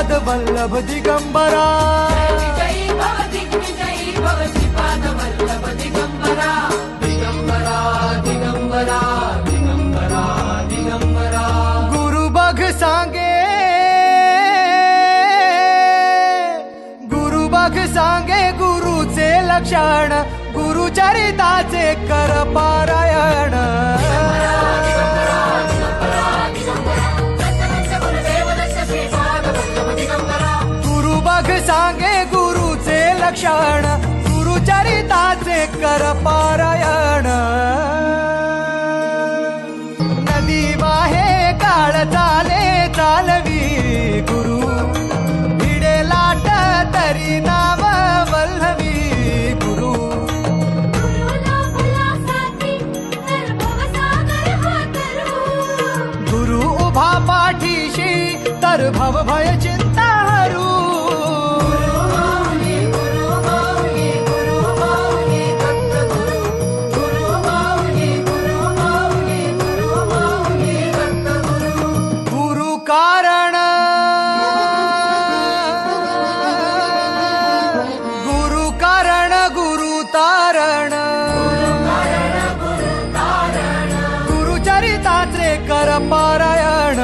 श्रीपाद वल्लभ दिगंबरा। गुरु बघ सांगे। गुरु बघ सांगे गुरुचे लक्षण गुरुचरिताचे कर पारायण। सांगे गुरुचे लक्षण गुरुचरिताचे कर पारायण. नदी वाहे काळ चाले चालवी गुरु भिडे लाट तरी नाव वल्लवी गुरु. गुरु उभा पाठीशी तर भव भय कारण। गुरु कारण गुरु तारण। गुरुचरिताचे कर पारायण